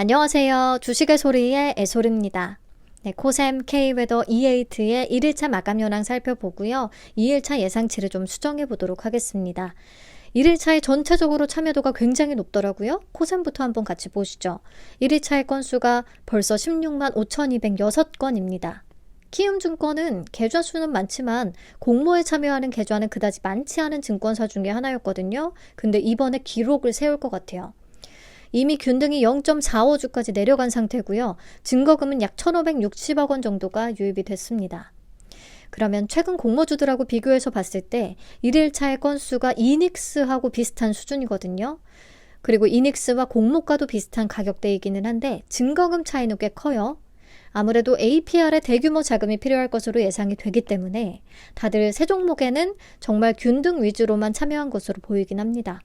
안녕하세요. 주식의 소리의 애소리입니다. 네, 코셈 K웨더 E8의 1일차 마감 현황 살펴보고요. 2일차 예상치를 좀 수정해 보도록 하겠습니다. 1일차에 전체적으로 참여도가 굉장히 높더라고요. 코셈부터 한번 같이 보시죠. 1일차의 건수가 벌써 16만 5,206건입니다. 키움증권은 계좌 수는 많지만 공모에 참여하는 계좌는 그다지 많지 않은 증권사 중에 하나였거든요. 근데 이번에 기록을 세울 것 같아요. 이미 균등이 0.45주까지 내려간 상태고요. 증거금은 약 1,560억 원 정도가 유입이 됐습니다. 그러면 최근 공모주들하고 비교해서 봤을 때 1일차의 건수가 이닉스하고 비슷한 수준이거든요. 그리고 이닉스와 공모가도 비슷한 가격대이기는 한데 증거금 차이는 꽤 커요. 아무래도 APR에 대규모 자금이 필요할 것으로 예상이 되기 때문에 다들 세 종목에는 정말 균등 위주로만 참여한 것으로 보이긴 합니다.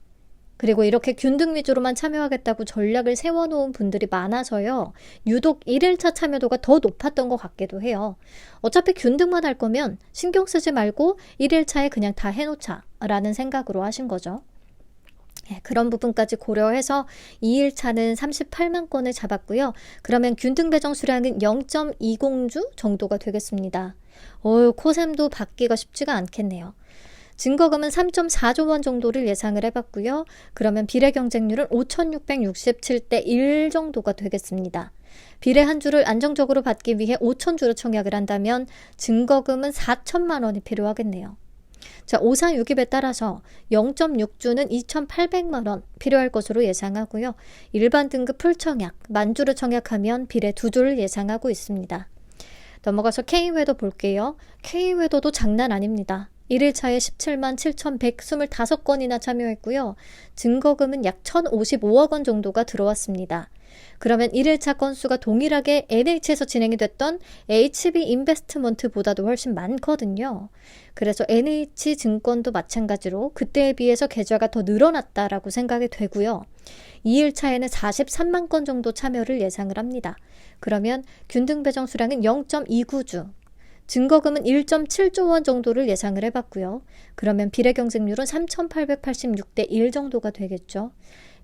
그리고 이렇게 균등 위주로만 참여하겠다고 전략을 세워놓은 분들이 많아서요. 유독 1일차 참여도가 더 높았던 것 같기도 해요. 어차피 균등만 할 거면 신경 쓰지 말고 1일차에 그냥 다 해놓자 라는 생각으로 하신 거죠. 네, 그런 부분까지 고려해서 2일차는 38만 건을 잡았고요. 그러면 균등 배정 수량은 0.20주 정도가 되겠습니다. 어, 코샘도 받기가 쉽지가 않겠네요. 증거금은 3.4조 원 정도를 예상을 해봤고요. 그러면 비례 경쟁률은 5,667대 1 정도가 되겠습니다. 비례 한 주를 안정적으로 받기 위해 5천 주를 청약을 한다면 증거금은 4천만 원이 필요하겠네요. 자, 546입에 따라서 0.6주는 2,800만 원 필요할 것으로 예상하고요. 일반 등급 풀청약, 만주를 청약하면 비례 두 주를 예상하고 있습니다. 넘어가서 K회도 볼게요. K회도도 장난 아닙니다. 1일차에 17만 7,125건이나 참여했고요. 증거금은 약 1,055억 원 정도가 들어왔습니다. 그러면 1일차 건수가 동일하게 NH에서 진행이 됐던 HB 인베스트먼트보다도 훨씬 많거든요. 그래서 NH 증권도 마찬가지로 그때에 비해서 계좌가 더 늘어났다라고 생각이 되고요. 2일차에는 43만 건 정도 참여를 예상을 합니다. 그러면 균등 배정 수량은 0.29주, 증거금은 1.7조 원 정도를 예상을 해봤고요. 그러면 비례 경쟁률은 3,886대 1 정도가 되겠죠.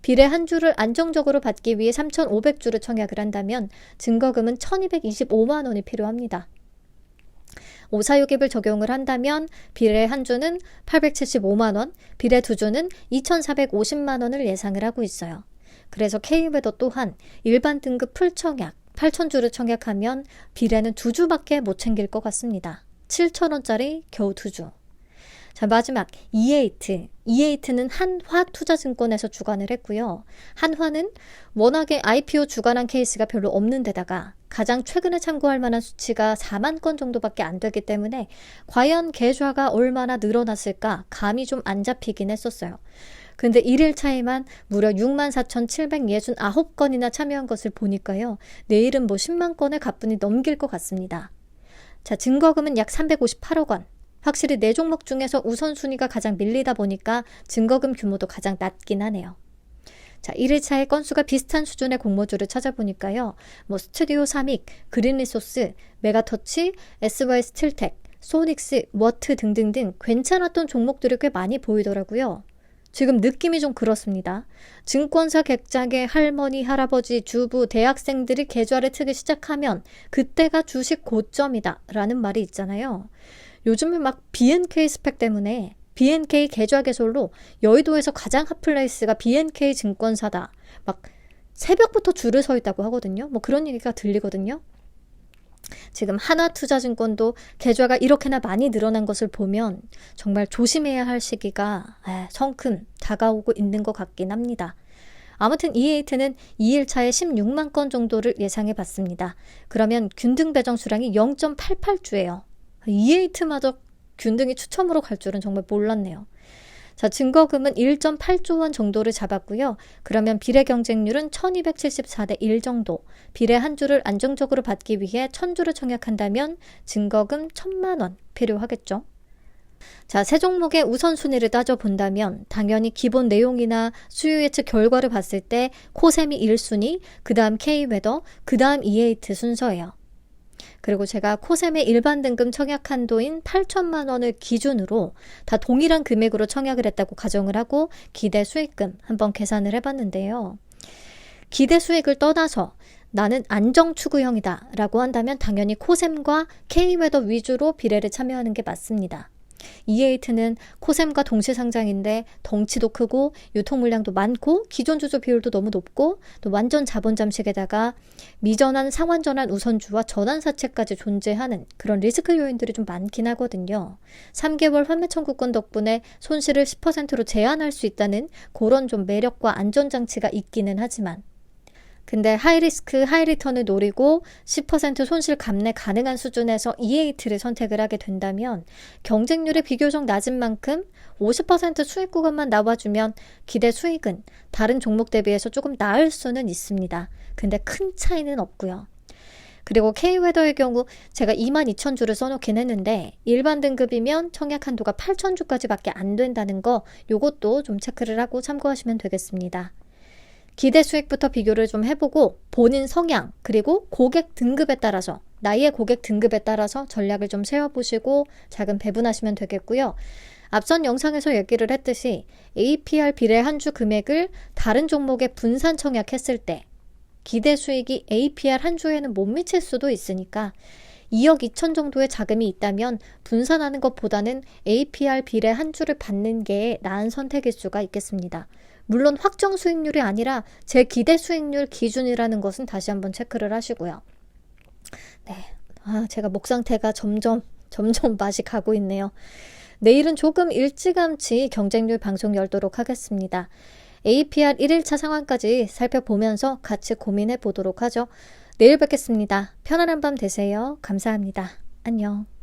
비례 한 주를 안정적으로 받기 위해 3,500주를 청약을 한다면 증거금은 1,225만 원이 필요합니다. 546입을 적용을 한다면 비례 한 주는 875만 원, 비례 두 주는 2,450만 원을 예상을 하고 있어요. 그래서 K웨더 또한 일반 등급 풀청약, 8천주를 청약하면 비례는 두 주밖에 못 챙길 것 같습니다. 7천원짜리 겨우 두 주. 자, 마지막 E8. E8는 한화 투자증권에서 주관을 했고요. 한화는 워낙에 IPO 주관한 케이스가 별로 없는 데다가 가장 최근에 참고할 만한 수치가 4만 건 정도밖에 안 되기 때문에 과연 계좌가 얼마나 늘어났을까 감이 좀 안 잡히긴 했었어요. 근데 1일 차에만 무려 64,769건이나 참여한 것을 보니까요. 내일은 뭐 10만 건을 가뿐히 넘길 것 같습니다. 자, 증거금은 약 358억 원. 확실히 네 종목 중에서 우선순위가 가장 밀리다 보니까 증거금 규모도 가장 낮긴 하네요. 자, 1일차의 건수가 비슷한 수준의 공모주를 찾아보니까요. 뭐 스튜디오 3익, 그린리소스, 메가터치, SY 스틸텍, 소닉스, 워트 등등등 괜찮았던 종목들이 꽤 많이 보이더라고요. 지금 느낌이 좀 그렇습니다. 증권사 객장에 할머니, 할아버지, 주부, 대학생들이 계좌를 트기 시작하면 그때가 주식 고점이다 라는 말이 있잖아요. 요즘에 막 BNK 스펙 때문에 BNK 계좌 개설로 여의도에서 가장 핫플레이스가 BNK 증권사다. 막 새벽부터 줄을 서 있다고 하거든요. 뭐 그런 얘기가 들리거든요. 지금 하나투자증권도 계좌가 이렇게나 많이 늘어난 것을 보면 정말 조심해야 할 시기가 성큼 다가오고 있는 것 같긴 합니다. 아무튼 E8는 2일차에 16만 건 정도를 예상해 봤습니다. 그러면 균등 배정 수량이 0.88주예요. E8마저 균등이 추첨으로 갈 줄은 정말 몰랐네요. 자, 증거금은 1.8조 원 정도를 잡았고요. 그러면 비례 경쟁률은 1274대 1 정도. 비례 한 주를 안정적으로 받기 위해 1000주를 청약한다면 증거금 1000만 원 필요하겠죠. 자, 세 종목의 우선순위를 따져본다면 당연히 기본 내용이나 수요 예측 결과를 봤을 때 코세미 1순위, 그 다음 K웨더, 그 다음 E8 순서예요. 그리고 제가 코셈의 일반 등급 청약 한도인 8천만 원을 기준으로 다 동일한 금액으로 청약을 했다고 가정을 하고 기대 수익금 한번 계산을 해봤는데요. 기대 수익을 떠나서 나는 안정 추구형이다 라고 한다면 당연히 코셈과 K웨더 위주로 비례를 참여하는 게 맞습니다. E8는 코셈과 동시 상장인데 덩치도 크고 유통 물량도 많고 기존 주주 비율도 너무 높고 또 완전 자본 잠식에다가 미전환 상환 전환 우선주와 전환 사채까지 존재하는 그런 리스크 요인들이 좀 많긴 하거든요. 3개월 환매 청구권 덕분에 손실을 10%로 제한할 수 있다는 그런 좀 매력과 안전 장치가 있기는 하지만 근데 하이리스크, 하이리턴을 노리고 10% 손실 감내 가능한 수준에서 E8를 선택을 하게 된다면 경쟁률이 비교적 낮은 만큼 50% 수익 구간만 나와주면 기대 수익은 다른 종목 대비해서 조금 나을 수는 있습니다. 근데 큰 차이는 없고요. 그리고 K웨더의 경우 제가 22,000주를 써놓긴 했는데 일반 등급이면 청약 한도가 8,000주까지밖에 안 된다는 거 요것도 좀 체크를 하고 참고하시면 되겠습니다. 기대 수익부터 비교를 좀 해보고 본인 성향 그리고 고객 등급에 따라서 나이의 고객 등급에 따라서 전략을 좀 세워보시고 작은 배분하시면 되겠고요. 앞선 영상에서 얘기를 했듯이 APR 비례 한 주 금액을 다른 종목에 분산 청약했을 때 기대 수익이 APR 한 주에는 못 미칠 수도 있으니까 2억 2천 정도의 자금이 있다면 분산하는 것보다는 APR 비례 한 주를 받는 게 나은 선택일 수가 있겠습니다. 물론 확정 수익률이 아니라 제 기대 수익률 기준이라는 것은 다시 한번 체크를 하시고요. 네. 아, 제가 목 상태가 점점, 점점 맛이 가고 있네요. 내일은 조금 일찌감치 경쟁률 방송 열도록 하겠습니다. APR 1일차 상황까지 살펴보면서 같이 고민해 보도록 하죠. 내일 뵙겠습니다. 편안한 밤 되세요. 감사합니다. 안녕.